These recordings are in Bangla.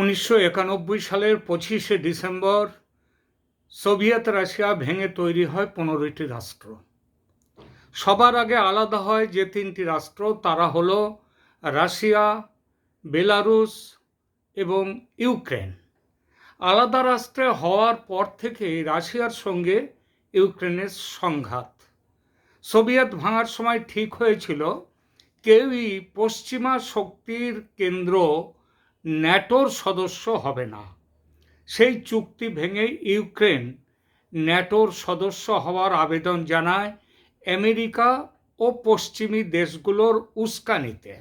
উনিশশো একানব্বই সালের পঁচিশে ডিসেম্বর সোভিয়েত রাশিয়া ভেঙে তৈরি হয় পনেরোটি রাষ্ট্র। সবার আগে আলাদা হয় যে তিনটি রাষ্ট্র, তারা হলো রাশিয়া বেলারুস এবং ইউক্রেন। আলাদা রাষ্ট্রে হওয়ার পর থেকে রাশিয়ার সঙ্গে ইউক্রেনের সংঘাত। সোভিয়েত ভাঙার সময় ঠিক হয়েছিল, কেউই পশ্চিমা শক্তির কেন্দ্র ন্যাটোর সদস্য হবে না। সেই চুক্তি ভেঙে ইউক্রেন ন্যাটোর সদস্য হওয়ার আবেদন জানায় আমেরিকা ও পশ্চিমী দেশগুলোর উস্কানিতে।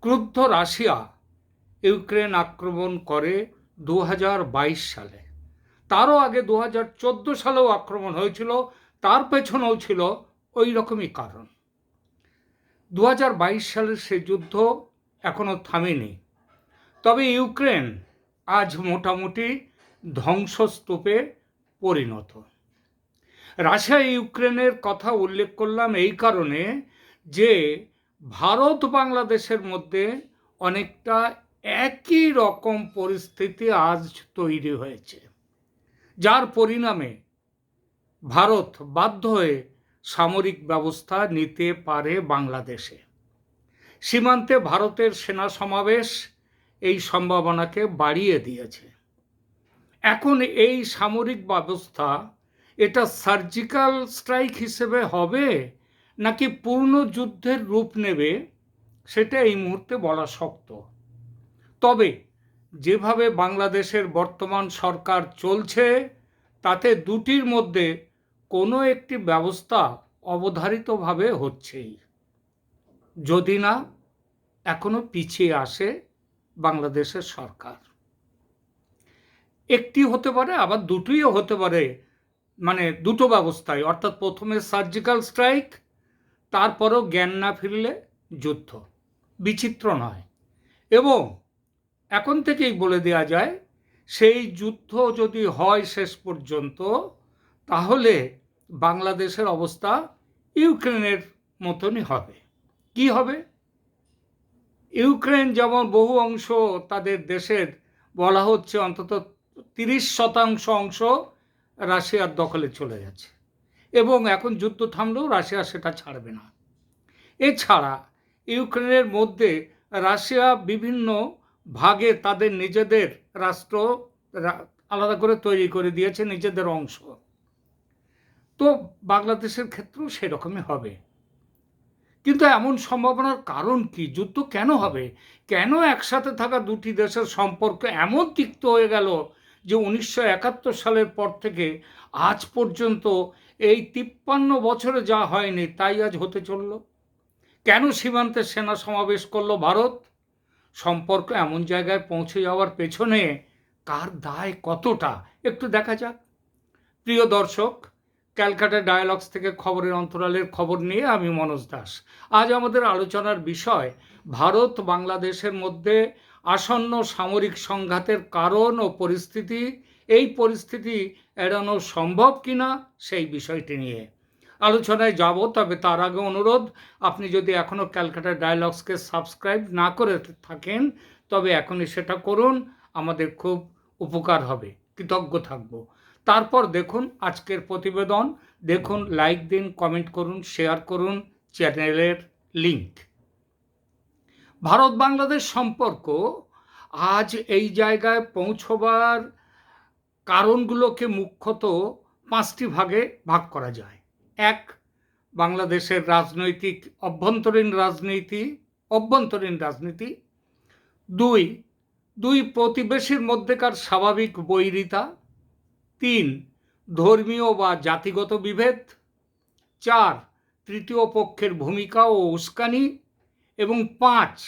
ক্রুদ্ধ রাশিয়া ইউক্রেন আক্রমণ করে দু হাজার বাইশ সালে। তারও আগে দু হাজার চোদ্দ সালেও আক্রমণ হয়েছিল, তার পেছনেও ছিল ওই রকমই কারণ দু সালের সে যুদ্ধ এখনও থামেনি। তবে ইউক্রেন আজ মোটামুটি ধ্বংসস্তূপে পরিণত। রাশিয়া ইউক্রেনের কথা উল্লেখ করলাম এই কারণে যে ভারত বাংলাদেশের মধ্যে অনেকটা একই রকম পরিস্থিতি আজ তৈরি হয়েছে, যার পরিণামে ভারত বাধ্য হয়ে সামরিক ব্যবস্থা নিতে পারে বাংলাদেশে। সীমান্তে ভারতের সেনা সমাবেশ এই সম্ভাবনাকে বাড়িয়ে দিয়েছে। এখন এই সামরিক ব্যবস্থা এটা সার্জিক্যাল স্ট্রাইক হিসেবে হবে নাকি পূর্ণ যুদ্ধের রূপ নেবে সেটা এই মুহূর্তে বলা শক্ত। তবে যেভাবে বাংলাদেশের বর্তমান সরকার চলছে, তাতে দুটির মধ্যে কোনো একটি ব্যবস্থা অবধারিতভাবে হচ্ছেই। যদি না, এখনও পিছিয়ে আসে বাংলাদেশের সরকার। একটি হতে পারে, আবার দুটোইও হতে পারে মানে দুটো ব্যবস্থায় অর্থাৎ প্রথমে সার্জিক্যাল স্ট্রাইক তারপরও জ্ঞান না ফিরলে যুদ্ধ। বিচিত্র নয়। এবং এখন থেকেই বলে দেওয়া যায়, সেই যুদ্ধ যদি হয় শেষ পর্যন্ত, তাহলে বাংলাদেশের অবস্থা ইউক্রেনের মতনই হবে। কি হবে? ইউক্রেন যেমন বহু অংশ তাদের দেশের বলা হচ্ছে অন্তত তিরিশ শতাংশ অংশ রাশিয়ার দখলে চলে গেছে। এবং এখন যুদ্ধ থামলেও রাশিয়া সেটা ছাড়বে না। এছাড়া ইউক্রেনের মধ্যে রাশিয়া বিভিন্ন ভাগে তাদের নিজেদের রাষ্ট্র আলাদা করে তৈরি করে দিয়েছে নিজেদের অংশ। তো বাংলাদেশের ক্ষেত্রেও সেরকমই হবে। কিন্তু এমন সম্ভাবনার কারণ কি? যুদ্ধ কেন হবে? কেন একসাথে থাকা দুটি দেশের সম্পর্ক এমন তিক্ত হয়ে গেল যে উনিশশো একাত্তর সালের পর থেকে আজ পর্যন্ত এই তিপ্পান্ন বছরে যা হয়নি তাই আজ হতে চলল? কেন সীমান্তে সেনা সমাবেশ করল ভারত? সম্পর্ক এমন জায়গায় পৌঁছে যাওয়ার পেছনে কার দায় কতটা? একটু দেখা যাক। প্রিয় দর্শক ক্যালকাটা ডায়ালগস থেকে খবরের অন্তরালের খবর নিয়ে আমি মনোজ দাস। আজ আমাদের আলোচনার বিষয়, ভারত বাংলাদেশের মধ্যে আসন্ন সামরিক সংঘাতের কারণ ও পরিস্থিতি, এই পরিস্থিতি এড়ানো সম্ভব কিনা সেই বিষয়টি নিয়ে। আলোচনায় যাব, তবে তার আগে অনুরোধ, আপনি যদি এখনও ক্যালকাটা ডায়ালগসকে সাবস্ক্রাইব না করে থাকেন, তবে এখনই সেটা করুন, আমাদের খুব উপকার হবে। কৃতজ্ঞ থাকব। তারপর দেখুন আজকের প্রতিবেদন। দেখুন লাইক দিন কমেন্ট করুন শেয়ার করুন চ্যানেলের লিঙ্ক ভারত বাংলাদেশ সম্পর্ক, আজ এই জায়গায় পৌঁছবার কারণগুলোকে মুখ্যত পাঁচটি ভাগে ভাগ করা যায়। এক, বাংলাদেশের রাজনৈতিক অভ্যন্তরীণ রাজনীতি অভ্যন্তরীণ রাজনীতি। দুই দুই প্রতিবেশীর মধ্যেকার স্বাভাবিক বৈরিতা। তিন, ধর্মীয় বা জাতিগত বিভেদ। চার, তৃতীয় পক্ষের ভূমিকা ও উস্কানি। এবং পাঁচ,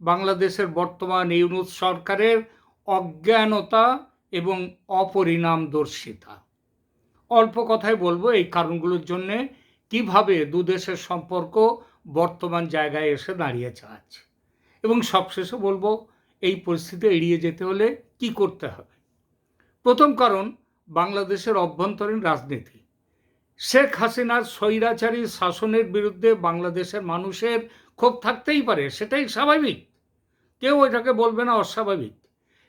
বাংলাদেশের বর্তমান ইউনুস সরকারের অজ্ঞানতা এবং অপরিণামদর্শিতা। অল্প কথায় বলব, এই কারণগুলোর জন্যে কীভাবে দু দেশের সম্পর্ক বর্তমান জায়গায় এসে দাঁড়িয়েছে আজ। এবং সবশেষে বলব, এই পরিস্থিতি এড়িয়ে যেতে হলে কি করতে হবে? প্রথম কারণ বাংলাদেশের অভ্যন্তরীণ রাজনীতি। শেখ হাসিনার স্বৈরাচারী শাসনের বিরুদ্ধে বাংলাদেশের মানুষের ক্ষোভ থাকতেই পারে, সেটাই স্বাভাবিক। কেউ এটাকে বলবে না, অস্বাভাবিক।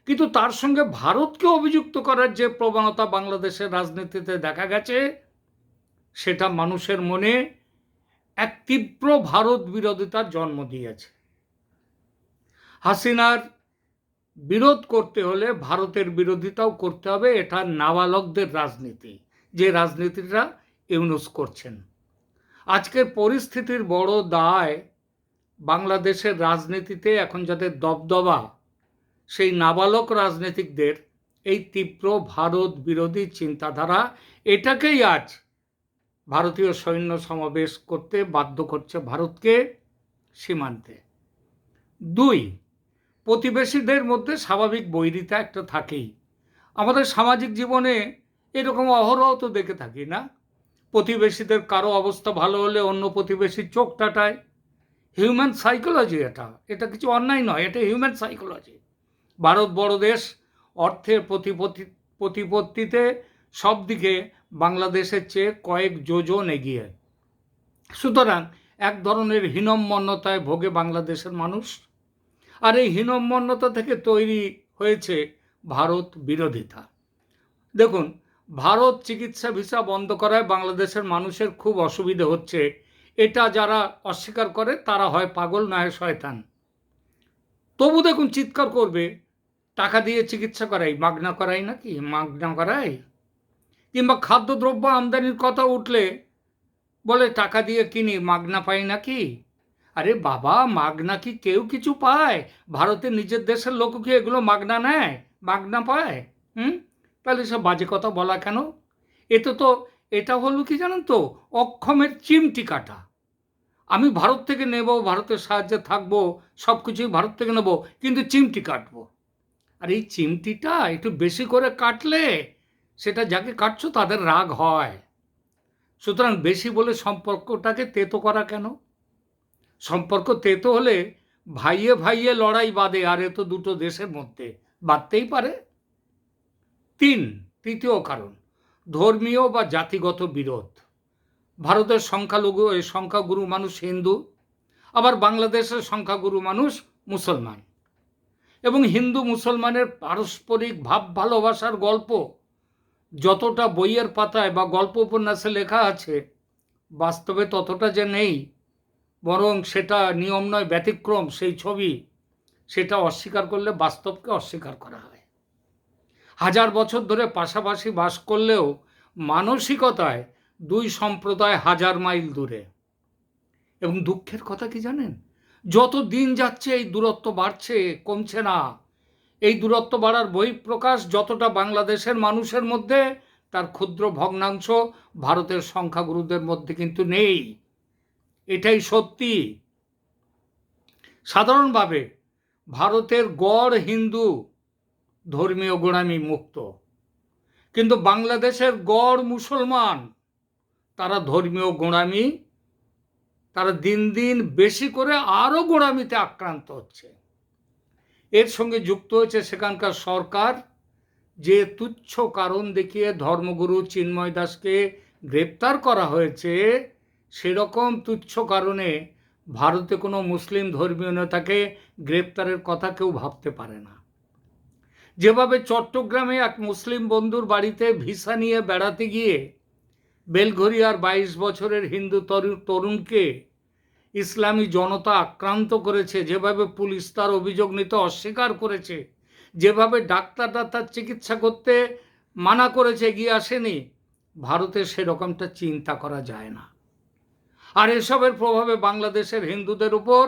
কিন্তু তার সঙ্গে ভারতকে অভিযুক্ত করার যে প্রবণতা বাংলাদেশের রাজনীতিতে দেখা গেছে, সেটা মানুষের মনে এক তীব্র ভারত বিরোধিতার জন্ম দিয়েছে। হাসিনার বিরোধ করতে হলে ভারতের বিরোধিতাও করতে হবে। এটা নাবালকদের রাজনীতি, যে রাজনীতিটা ইউনুস করছেন। আজকের পরিস্থিতির বড় দায় বাংলাদেশের রাজনীতিতে এখন যাদের দবদবা, সেই নাবালক রাজনীতিকদের এই তীব্র ভারত বিরোধী চিন্তাধারা, এটাকেই আজ ভারতীয় সৈন্য সমাবেশ করতে বাধ্য করছে ভারতকে সীমান্তে। দুই প্রতিবেশীদের মধ্যে স্বাভাবিক বৈরিতা একটা থাকেই। আমাদের সামাজিক জীবনে এরকম অহরহ তো দেখে থাকি না। প্রতিবেশীদের কারও অবস্থা ভালো হলে অন্য প্রতিবেশীর চোখ টাটায়। হিউম্যান সাইকোলজি এটা। এটা কিছু অন্যায় নয়, এটা হিউম্যান সাইকোলজি ভারত বড় দেশ, অর্থের প্রতিপত্তি, প্রতিপত্তিতে সব দিকে বাংলাদেশের চেয়ে কয়েক যোজন এগিয়ে। সুতরাং এক ধরনের হীনম্মন্যতায় ভোগে বাংলাদেশের মানুষ। আর এই হীনম্মন্যতা থেকে তৈরি হয়েছে ভারত বিরোধিতা। দেখুন, ভারত চিকিৎসা ভিসা বন্ধ করায় বাংলাদেশের মানুষের খুব অসুবিধে হচ্ছে। এটা যারা অস্বীকার করে, তারা হয় পাগল না হয় শয়তান। তবু দেখুন, চিৎকার করবে, টাকা দিয়ে চিকিৎসা করাই মাগনা করাই নাকি? মাগনা করাই কিংবা খাদ্যদ্রব্য আমদানির কথা উঠলে বলে, টাকা দিয়ে কিনি, মাগনা পাই নাকি? আরে বাবা, মাগনা কি কেউ কিছু পায়? ভারতের নিজের দেশের লোক কি এগুলো মাগনা নেয়? মাগনা পায়? হুম? তাহলে সব বাজে কথা বলা কেন? এতে তো এটা হলো কি জানেন তো, অক্ষমের চিমটি কাটা। আমি ভারত থেকে নেব, ভারতের সাহায্যে থাকব সব কিছুই ভারত থেকে নেব, কিন্তু চিমটি কাটবো। আর এই চিমটিটা একটু বেশি করে কাটলে সেটা যাকে কাটছো তাদের রাগ হয়। সুতরাং বেশি বলে সম্পর্কটাকে তেতো করা কেন? সম্পর্ক তেতো হলে ভাইয়ে ভাইয়ে লড়াই বাদে আর এ তো দুটো দেশের মধ্যে। বাঁধতেই পারে। তিন, তৃতীয় কারণ, ধর্মীয় বা জাতিগত বিরোধ। ভারতের সংখ্যালঘু সংখ্যাগুরু মানুষ হিন্দু, আবার বাংলাদেশের সংখ্যাগুরু মানুষ মুসলমান। এবং হিন্দু মুসলমানের পারস্পরিক ভাব ভালোবাসার গল্প, যতটা বইয়ের পাতায় বা গল্প উপন্যাসে লেখা আছে, বাস্তবে ততটা যে নেই বরং সেটা নিয়ম নয়, ব্যতিক্রম। সেই ছবি সেটা অস্বীকার করলে বাস্তবকে অস্বীকার করা হয়। হাজার বছর ধরে পাশাপাশি বাস করলেও মানসিকতায় দুই সম্প্রদায় হাজার মাইল দূরে। এবং দুঃখের কথা কি জানেন? যত দিন যাচ্ছে এই দূরত্ব বাড়ছে, কমছে না। এই দূরত্ব বাড়ার বহিঃপ্রকাশ যতটা বাংলাদেশের মানুষের মধ্যে, তার ক্ষুদ্র ভগ্নাংশ ভারতের সংখ্যাগুরুদের মধ্যে কিন্তু নেই। এটাই সত্যি। সাধারণভাবে ভারতের গড় হিন্দু ধর্মীয় গোড়ামি মুক্ত। কিন্তু বাংলাদেশের গড় মুসলমান, তারা ধর্মীয় গোড়ামি, তারা দিন দিন বেশি করে আরও গোড়ামিতে আক্রান্ত হচ্ছে। এর সঙ্গে যুক্ত হয়েছে সেখানকার সরকার, যে তুচ্ছ কারণ দেখিয়ে ধর্মগুরু চিন্ময় দাসকে গ্রেপ্তার করা হয়েছে সেরকম তুচ্ছ কারণে ভারতে কোনো মুসলিম ধর্মীয় নেতাকে গ্রেপ্তারের কথা কেউ ভাবতে পারে না। যেভাবে চট্টগ্রামে এক মুসলিম বন্ধুর বাড়িতে ভিসা নিয়ে বেড়াতে গিয়ে বেলঘরিয়ার বাইশ বছরের হিন্দু তরুণকে ইসলামী জনতা আক্রান্ত করেছে, যেভাবে পুলিশ তার অভিযোগ নিতে অস্বীকার করেছে, যেভাবে ডাক্তাররা তার চিকিৎসা করতে মানা করেছে, এগিয়ে আসেনি, ভারতে সেরকমটা চিন্তা করা যায় না। আর এসবের প্রভাবে বাংলাদেশের হিন্দুদের উপর,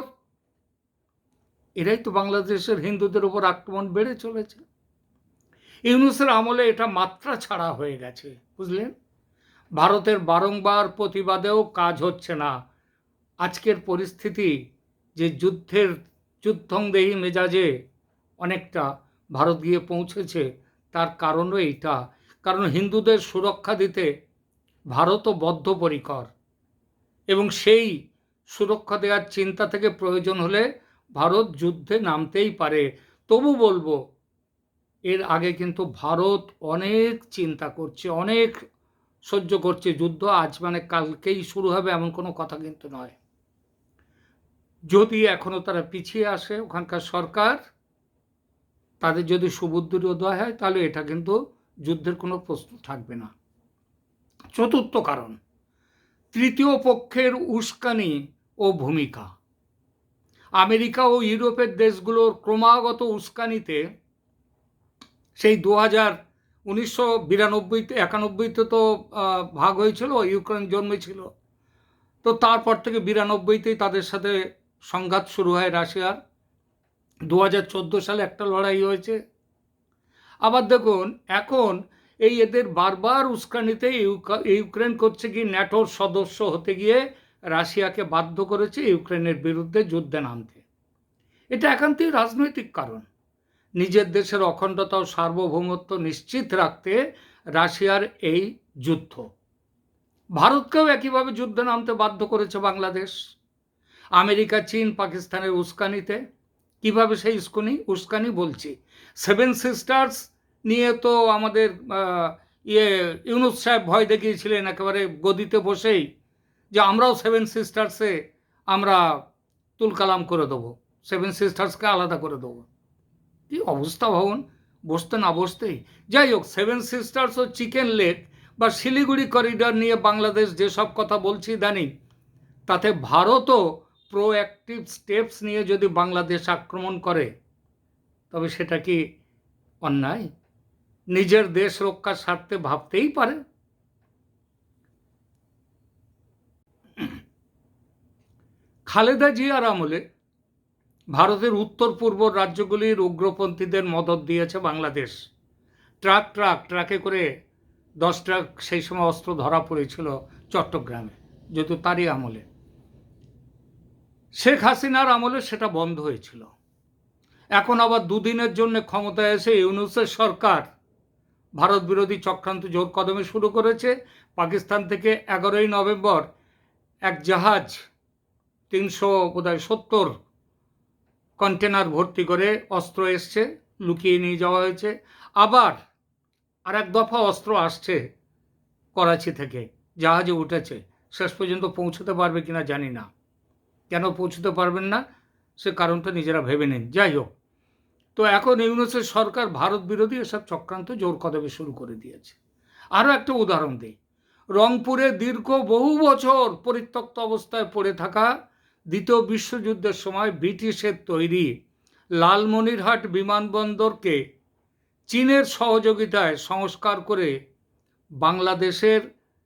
এরাই তো বাংলাদেশের হিন্দুদের উপর আক্রমণ বেড়ে চলেছে। ইউনুসের আমলে এটা মাত্রা ছাড়া হয়ে গেছে, বুঝলেন? ভারতের বারংবার প্রতিবাদেও কাজ হচ্ছে না। আজকের পরিস্থিতি যে যুদ্ধের, যুদ্ধংদেহী মেজাজে অনেকটা ভারত গিয়ে পৌঁছেছে, তার কারণও এইটা। কারণ হিন্দুদের সুরক্ষা দিতে ভারতও বদ্ধপরিকর। এবং সেই সুরক্ষা দেওয়ার চিন্তা থেকে প্রয়োজন হলে ভারত যুদ্ধে নামতেই পারে। তবু বলব, এর আগে কিন্তু ভারত অনেক চিন্তা করছে, অনেক সহ্য করছে। যুদ্ধ আজ মানে কালকেই শুরু হবে এমন কোনো কথা কিন্তু নয়। যদি এখনও তারা পিছিয়ে আসে ওখানকার সরকার, তাদের যদি সুবুদ্ধির উদয় হয়, তাহলে এটা কিন্তু যুদ্ধের কোনো প্রশ্ন থাকবে না। চতুর্থ কারণ তৃতীয় পক্ষের উস্কানি ও ভূমিকা। আমেরিকা ও ইউরোপের দেশগুলোর ক্রমাগত উস্কানিতে সেই দু হাজার উনিশশো বিরানব্বইতে একানব্বইতে তো ভাগ হয়েছিল, ইউক্রেন জন্মেছিল। তো তারপর থেকে বিরানব্বইতেই তাদের সাথে সংঘাত শুরু হয় রাশিয়ার। দু হাজার চোদ্দ সালে একটা লড়াই হয়েছে। আবার দেখুন, এখন এই এদের বারবার উস্কানিতে ইউকা- ইউক্রেন করছে কি ন্যাটোর সদস্য হতে গিয়ে রাশিয়াকে বাধ্য করেছে ইউক্রেনের বিরুদ্ধে যুদ্ধে নামতে। এটা একান্তই রাজনৈতিক কারণ। নিজের দেশের অখণ্ডতা ও সার্বভৌমত্ব নিশ্চিত রাখতে রাশিয়ার এই যুদ্ধ। ভারতকেও একইভাবে যুদ্ধে নামতে বাধ্য করেছে বাংলাদেশ। আমেরিকা, চীন, পাকিস্তানের উস্কানিতে। কীভাবে সেই উস্কানি উস্কানি বলছি? সেভেন সিস্টার্স নিয়ে তো আমাদের ইয়ে ইউনুস সাহেব ভয় দেখিয়েছিলেন একেবারে গদিতে বসেই যে আমরাও সেভেন সিস্টার্সে আমরা তুলকালাম করে দেবো সেভেন সিস্টার্সকে আলাদা করে দেবো। কি অবস্থা ভবন, বসতে না বসতেই। যাই হোক সেভেন সিস্টার্স ও চিকেন লেক বা শিলিগুড়ি করিডর নিয়ে বাংলাদেশ যেসব কথা বলছি ইদানিং, তাতে ভারতও প্রোঅ্যাক্টিভ স্টেপস নিয়ে যদি বাংলাদেশ আক্রমণ করে, তবে সেটা কি অন্যায়? নিজের দেশ রক্ষার স্বার্থে ভাবতেই পারে। খালেদা জিয়ার আমলে ভারতের উত্তর পূর্ব রাজ্যগুলির উগ্রপন্থীদের মদত দিয়েছে বাংলাদেশ। ট্রাক ট্রাক, ট্রাকে করে দশ ট্রাক সেই সময় অস্ত্র ধরা পড়েছিল চট্টগ্রামে, যেহেতু তারই আমলে। শেখ হাসিনার আমলে সেটা বন্ধ হয়েছিল। এখন আবার দুদিনের জন্য ক্ষমতায় এসে ইউনুসের সরকার ভারত বিরোধী চক্রান্ত জোর কদমে শুরু করেছে। পাকিস্তান থেকে এগারোই নভেম্বর এক জাহাজ তিনশো বোধহয় সত্তর কন্টেনার ভর্তি করে অস্ত্র এসছে, লুকিয়ে নিয়ে যাওয়া হয়েছে। আবার আর এক দফা অস্ত্র আসছে করাচি থেকে। জাহাজে উঠেছে। শেষ পর্যন্ত পৌঁছতে পারবে কিনা জানি না। কেন পৌঁছতে পারবেন না? সে কারণটা নিজেরা ভেবে নিন। যাই হোক তো এখন ইউনুসের সরকার ভারত বিরোধী এসব চক্রান্ত জোর কদমে শুরু করে দিয়েছে। আরও একটা উদাহরণ দিই। রংপুরে দীর্ঘ বহু বছর পরিত্যক্ত অবস্থায় পড়ে থাকা দ্বিতীয় বিশ্বযুদ্ধের সময় ব্রিটিশের তৈরি লালমনিরহাট বিমানবন্দরকে চীনের সহযোগিতায় সংস্কার করে বাংলাদেশের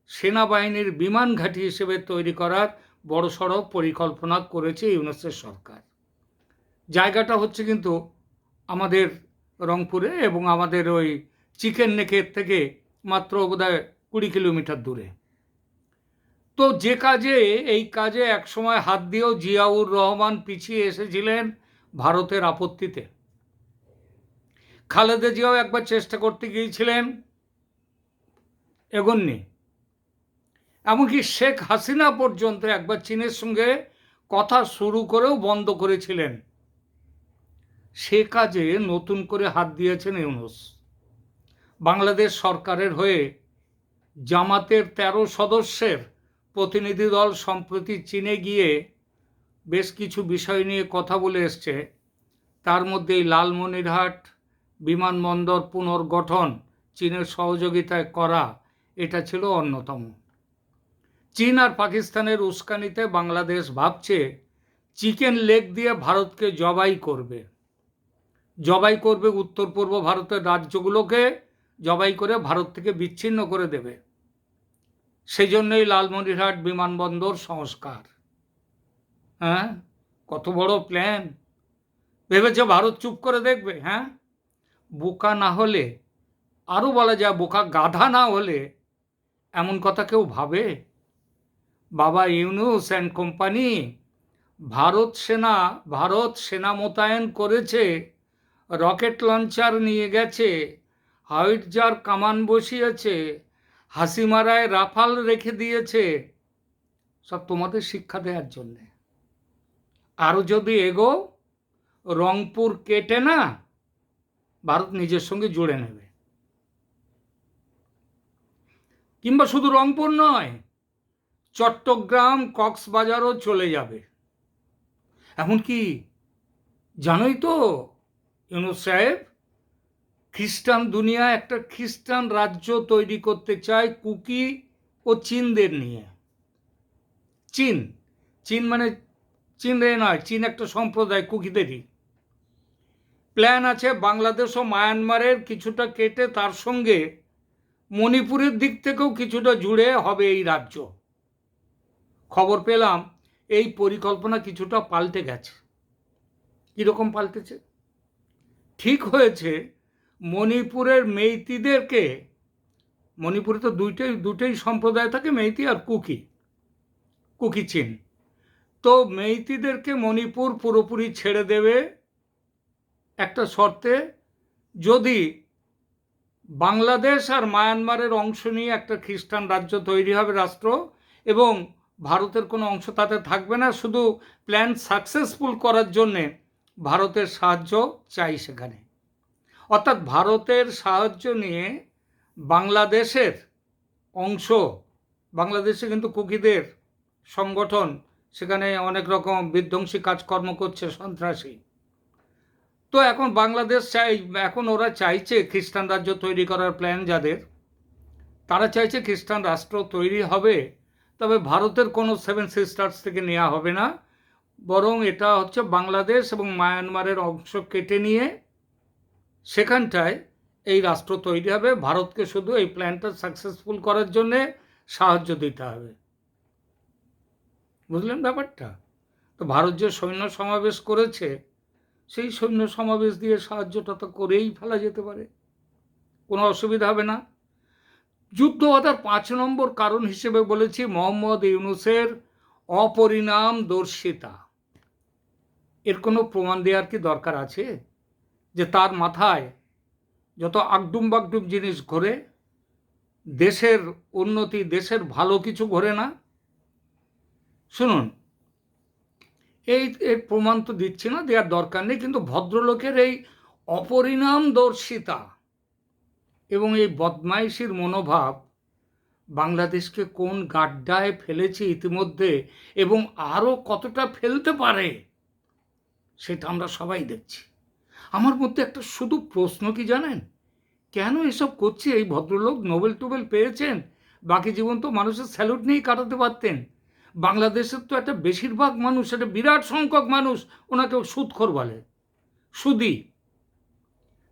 সেনাবাহিনীর বিমান ঘাঁটি হিসেবে তৈরি করার বড়সড় পরিকল্পনা করেছে ইউনেসের সরকার। জায়গাটা হচ্ছে কিন্তু আমাদের রংপুরে এবং আমাদের ওই চিকেন নেকের থেকে মাত্র বোধহয় কুড়ি কিলোমিটার দূরে। তো যে কাজে, এই কাজে একসময় হাত দিয়েও জিয়াউর রহমান পিছিয়ে এসেছিলেন ভারতের আপত্তিতে। খালেদা জিয়াও একবার চেষ্টা করতে গিয়েছিলেন এগোননি। এমনকি শেখ হাসিনা পর্যন্ত একবার চীনের সঙ্গে কথা শুরু করেও বন্ধ করেছিলেন সে কাজে নতুন করে হাত দিয়েছেন ইউনুস। বাংলাদেশ সরকারের হয়ে জামাতের তেরো সদস্যের প্রতিনিধি দল সম্প্রতি চীনে গিয়ে বেশ কিছু বিষয় নিয়ে কথা বলে এসছে। তার মধ্যে এই লালমনিরহাট বিমানবন্দর পুনর্গঠন চীনের সহযোগিতায় করা, এটা ছিল অন্যতম। চীন আর পাকিস্তানের উস্কানিতে বাংলাদেশ ভাবছে, চিকেন লেগ দিয়ে ভারতকে জবাই করবে। জবাই করবে উত্তর পূর্ব ভারতের রাজ্যগুলোকে, জবাই করে ভারত থেকে বিচ্ছিন্ন করে দেবে। সেই জন্যই লালমনিরহাট বিমানবন্দর সংস্কার। হ্যাঁ? কত বড় প্ল্যান ভেবেছে ভারত চুপ করে দেখবে হ্যাঁ? বোকা না হলে আরও বলা যায় বোকা গাধা না হলে এমন কথা কেউ ভাবে? বাবা ইউনুস অ্যান্ড কোম্পানি ভারত সেনা ভারত সেনা মোতায়েন করেছে রকেট লঞ্চার নিয়ে গেছে। হাইটজার কামান বসিয়েছে। হাসিমারায় রাফাল রেখে দিয়েছে। সব তোমাদের শিক্ষা দেওয়ার জন্যে। আরও যদি এগো, রংপুর কেটে না, ভারত নিজের সঙ্গে জুড়ে নেবে। কিংবা শুধু রংপুর নয়, চট্টগ্রাম, কক্সবাজারও চলে যাবে। এমনকি জানোই তো ইউনুস সাহেব, খ্রিস্টান দুনিয়া একটা খ্রিস্টান রাজ্য তৈরি করতে চায় কুকি ও চীনদের নিয়ে। চীন চীন মানে চীন রে নয়, চীন একটা সম্প্রদায় কুকিদেরই। প্ল্যান আছে বাংলাদেশ ও মায়ানমারের কিছুটা কেটে তার সঙ্গে মণিপুরের দিক থেকেও কিছুটা জুড়ে হবে এই রাজ্য। খবর পেলাম এই পরিকল্পনা কিছুটা পাল্টে গেছে। কীরকম পাল্টেছে? ঠিক হয়েছে, মণিপুরের মেইতিদেরকে, মণিপুরে তো দুইটাই দুটোই সম্প্রদায় থাকে, মেইতি আর কুকি কুকি চীন। তো মেইতিদেরকে মণিপুর পুরোপুরি ছেড়ে দেবে একটা শর্তে, যদি বাংলাদেশ আর মায়ানমারের অংশ নিয়ে একটা খ্রিস্টান রাজ্য তৈরি হবে রাষ্ট্র এবং ভারতের কোনো অংশ তাতে থাকবে না, শুধু প্ল্যান সাকসেসফুল করার জন্যে ভারতের সাহায্য চাই সেখানে। অর্থাৎ ভারতের সাহায্য নিয়ে বাংলাদেশের অংশ, বাংলাদেশে কিন্তু কুকিদের সংগঠন, সেখানে অনেক রকম বিধ্বংসী কাজকর্ম করছে সন্ত্রাসী। তো এখন বাংলাদেশ চাই, এখন ওরা চাইছে খ্রিস্টান রাজ্য তৈরি করার প্ল্যান যাদের। তারা চাইছে খ্রিস্টান রাষ্ট্র তৈরি হবে, তবে ভারতের কোনো সেভেন সিস্টার্স থেকে নেওয়া হবে না। বরং এটা হচ্ছে বাংলাদেশ এবং মায়ানমারের অংশ কেটে নিয়ে সেখানটায় এই রাষ্ট্র তৈরি হবে। ভারতকে শুধু এই প্ল্যানটা সাকসেসফুল করার জন্যে সাহায্য দিতে হবে। বুঝলেন ব্যাপারটা? তো ভারত যে সৈন্য সমাবেশ করেছে, সেই সৈন্য সমাবেশ দিয়ে সাহায্যটা তো করেই ফেলা যেতে পারে। কোনো অসুবিধা হবে না। যুদ্ধ বাধার পাঁচ নম্বর কারণ হিসেবে বলেছি মোহাম্মদ ইউনুসের অপরিণাম দর্শিতা এর কোনো প্রমাণ দেওয়ার কি দরকার আছে? যে তার মাথায় যত আগডুম বাগডুম জিনিস ঘোরে, দেশের উন্নতি, দেশের ভালো কিছু ঘোরে না? শুনুন, এই এর প্রমাণ তো দিচ্ছি না, দেওয়ার দরকার নেই, কিন্তু ভদ্রলোকের এই অপরিণামদর্শিতা এবং এই বদমাইশির মনোভাব বাংলাদেশকে কোন গাড্ডায় ফেলেছে ইতিমধ্যে এবং আরও কতটা ফেলতে পারে? সেটা আমরা সবাই দেখছি। আমার মধ্যে একটা শুধু প্রশ্ন কি জানেন? কেন এসব করছে এই ভদ্রলোক? নোবেল টোবেল পেয়েছেন? বাকি জীবন তো মানুষের স্যালুট নিয়েই কাটাতে পারতেন। বাংলাদেশের তো একটা বেশিরভাগ মানুষ, একটা বিরাট সংখ্যক মানুষ ওনাকে সুদখোর বলে। সুদি।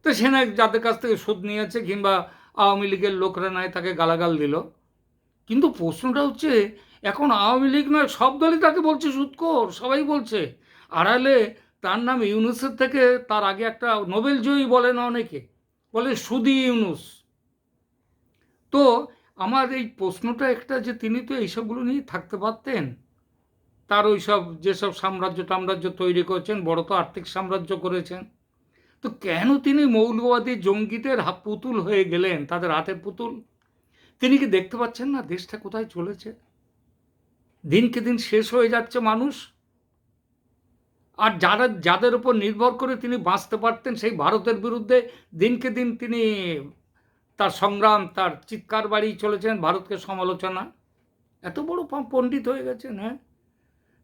তো সে না যাদের কাছ থেকে সুদ নিয়েছে কিংবা আওয়ামী লীগের লোকরা নয় তাকে গালাগাল দিল। কিন্তু প্রশ্নটা হচ্ছে, এখন আওয়ামী লীগ নয়, সব দলই তাকে বলছে সুদখোর, সবাই বলছে। আড়ালে তার নাম ইউনুসের থেকে তার আগে একটা নোবেল জয়ী বলে না অনেকে বলে সুদি ইউনুস। তো আমার এই প্রশ্নটা একটা যে তিনি তো এইসবগুলো নিয়ে থাকতে পারতেন। তার ওই সব যেসব সাম্রাজ্য টাম্রাজ্য তৈরি করেছেন, বড় তো আর্থিক সাম্রাজ্য করেছেন। তো কেন তিনি মৌলবাদী জঙ্গিদের পুতুল হয়ে গেলেন, তাদের হাতের পুতুল? তিনি কি দেখতে পাচ্ছেন না দেশটা কোথায় চলেছে? দিনকে দিন শেষ হয়ে যাচ্ছে মানুষ। আর যারা, যাদের উপর নির্ভর করে তিনি বাঁচতে পারতেন, সেই ভারতের বিরুদ্ধে দিনকে দিন তিনি তার সংগ্রাম, তার চিৎকার বাড়ি চলেছেন ভারতকে সমালোচনা। এত বড় পণ্ডিত হয়ে গেছেন হ্যাঁ?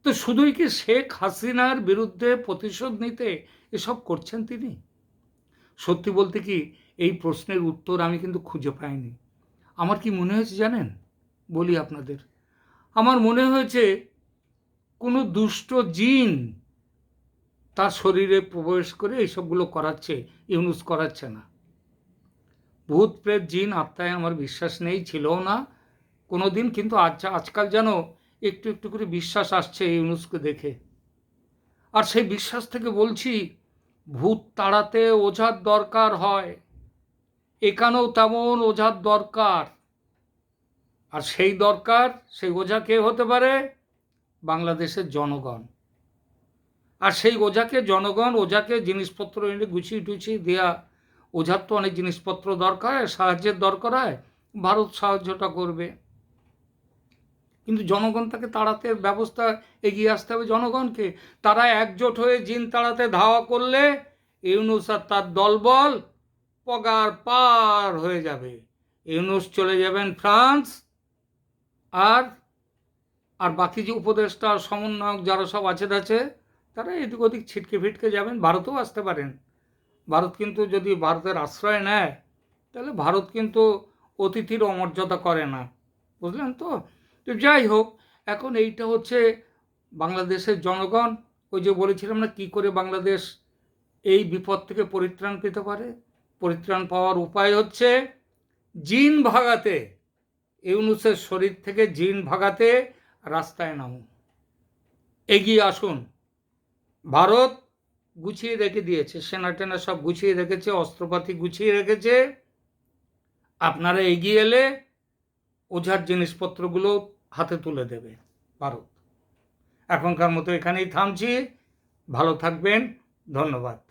তো শুধুই কি শেখ হাসিনার বিরুদ্ধে প্রতিশোধ নিতে এসব করছেন তিনি? সত্যি বলতে কি, এই প্রশ্নের উত্তর আমি কিন্তু খুঁজে পাইনি। আমার কি মনে হয়েছে জানেন? বলি আপনাদের। আমার মনে হয়েছে, কোনো দুষ্ট জিন তার শরীরে প্রবেশ করে এইসবগুলো করাচ্ছে, ইউনুস করাচ্ছে না। ভূত প্রেত জিন আত্মায় আমার বিশ্বাস নেই, ছিলও না। কোনো দিন কিন্তু আজ, আজকাল যেন একটু একটু করে বিশ্বাস আসছে ইউনুসকে দেখে। আর সেই বিশ্বাস থেকে বলছি, ভূত তাড়াতে ওঝার দরকার হয়। এখানেও তেমন ওঝার দরকার। আর সেই দরকার, সেই ওঝা কে হতে পারে? বাংলাদেশের জনগণ। আর সেই ওঝাকে জনগণ, ওঝাকে জিনিসপত্র এনে গুছিয়ে টুছিয়ে দেয়া, ওঝার তো অনেক জিনিসপত্র দরকার হয় সাহায্যের দরকার হয়, ভারত সাহায্যটা করবে। কিন্তু জনগণ তাকে তাড়াতে ব্যবস্থা এগিয়ে আসতে হবে জনগণকে। তারা একজোট হয়ে জিন তাড়াতে ধাওয়া করলে ইউনুস আর তার দলবল পগার পার হয়ে যাবে। ইউনুস চলে যাবেন ফ্রান্স, আর আর বাকি যে উপদেষ্টা, সমন্বয়ক যারা সব আছে আছে তারা এদিক ওদিক ছিটকে ফিটকে যাবেন। ভারতেও আসতে পারেন। ভারত কিন্তু যদি ভারতের আশ্রয় নেয়, তাহলে ভারত কিন্তু অতিথির অমর্যাদা করে না। বুঝলেন তো? তো যাই হোক, এখন এইটা হচ্ছে বাংলাদেশের জনগণ। ওই যে বলেছিলাম না, কী করে বাংলাদেশ এই বিপদ থেকে পরিত্রাণ পেতে পারে? পরিত্রাণ পাওয়ার উপায় হচ্ছে জিন ভাগাতে। ইউনুসের শরীর থেকে জিন ভাগাতে রাস্তায় নামুন। এগিয়ে আসুন। ভারত গুছিয়ে রেখে দিয়েছে, সেনা টেনা সব গুছিয়ে রেখেছে, অস্ত্রপাতি গুছিয়ে রেখেছে। আপনারা এগিয়ে এলে ওঝার জিনিসপত্রগুলো হাতে তুলে দেবে ভারত। এখনকার মতো এখানেই থামছি। ভালো থাকবেন। ধন্যবাদ।